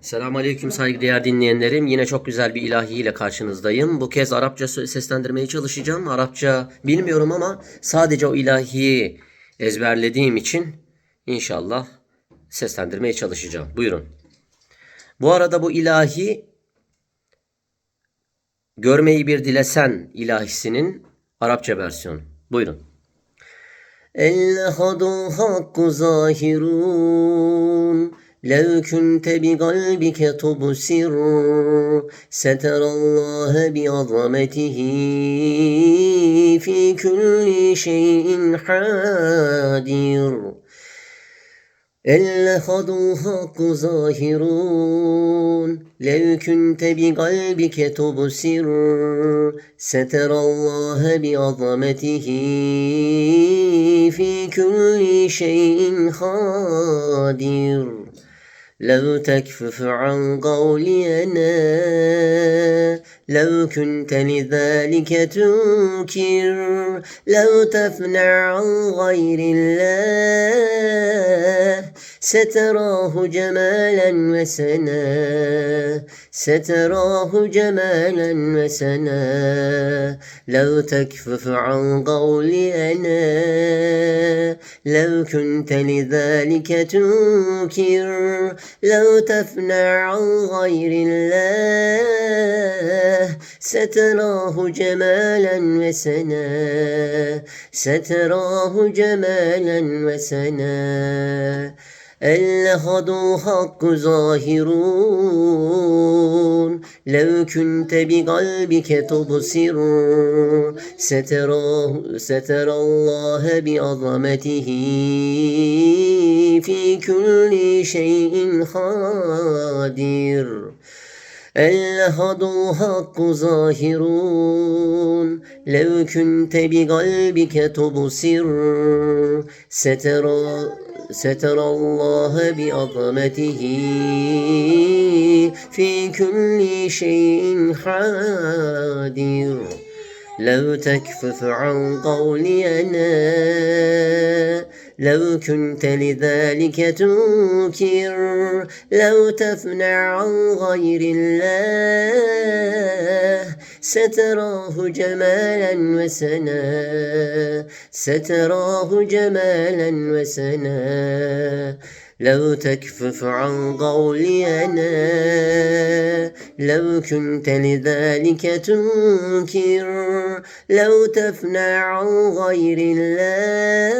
Selamun Aleyküm saygıdeğer dinleyenlerim. Yine çok güzel bir ilahi ile karşınızdayım. Bu kez Arapça seslendirmeye çalışacağım. Arapça bilmiyorum ama sadece o ilahiyi ezberlediğim için inşallah seslendirmeye çalışacağım. Buyurun. Bu arada bu ilahi Görmeyi bir dilesen ilahisinin Arapça versiyonu. Buyurun. El hadu hakku zahirun لو كنت بقلبك تبصر سترى الله بعظمته في كل شيء حاضر اللحظ الحق ظاهرون لو كنت بقلبك تبصر سترى الله بعظمته في كل شيء قادر لو تكفف عن قولي أنا لو كنت لذلك تنكر لو تفنع عن غير الله ستراه جمالا وسنا. ستراه جمالا وسنا. لو تكفف عن قولي أنا لو كنت لذلك تنكر لو تفنع عن غير الله. Seterâhu cemalen ve sene. Seterâhu cemalen ve sene. Elle hadu hakkı zahirun. Lev künte bi kalbike tubsirun. Seterahu Seterallahe bi azametihi. Fi külli şeyin hadir. اللحظ الحق ظاهرون. لو كنت بقلبك تبصر سترى سترى الله بعظمته في كل شيء حاضر. لو تكفف عن قولي أنا لو كنت لذلك تنكر لو تفنع عن غير الله ستراه جمالا وسنا ستراه جمالا وسنا. لو تكفف عن قولي أنا لو كنت لذلك تنكر لو تفنع عن غير الله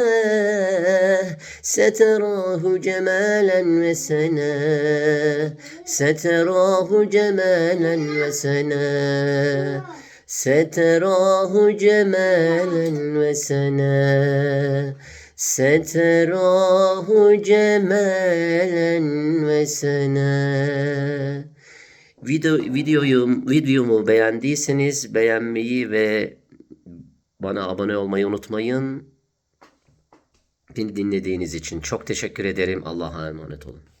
ستراه جمالا وسنا ستراه جمالا وسنا ستراه جمالا وسنا. Seterahu cemelen ve sene. Video, videoyu, videomu beğendiyseniz beğenmeyi ve bana abone olmayı unutmayın. Beni dinlediğiniz için çok teşekkür ederim. Allah'a emanet olun.